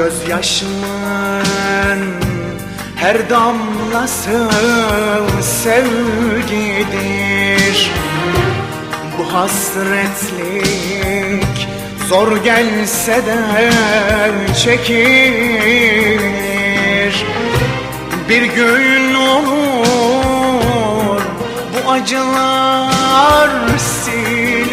Gözyaşımın her damlası sevgidir. Bu hasretlik zor gelse de çekilir. Bir gün olur bu acılar silinir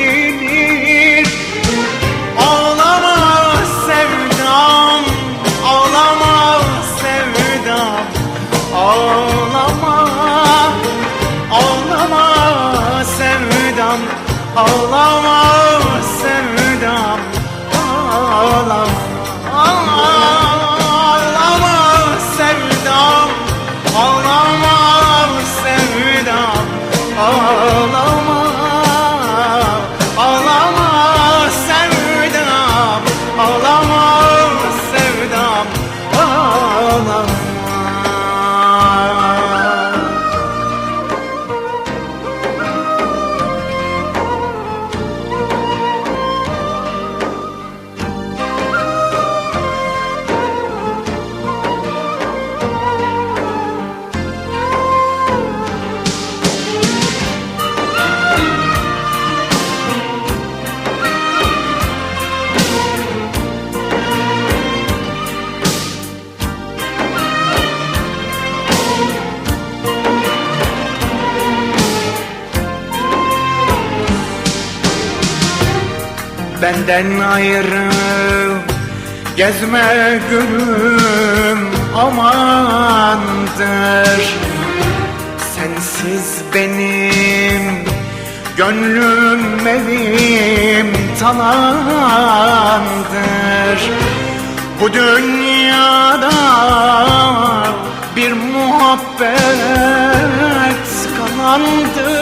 Ağlama, ağlama sevdam Ağlama Benden ayrı. Gezme gönlüm amandır. Sensiz benim gönlüm evim talandır Bu dünyada bir muhabbet kalandır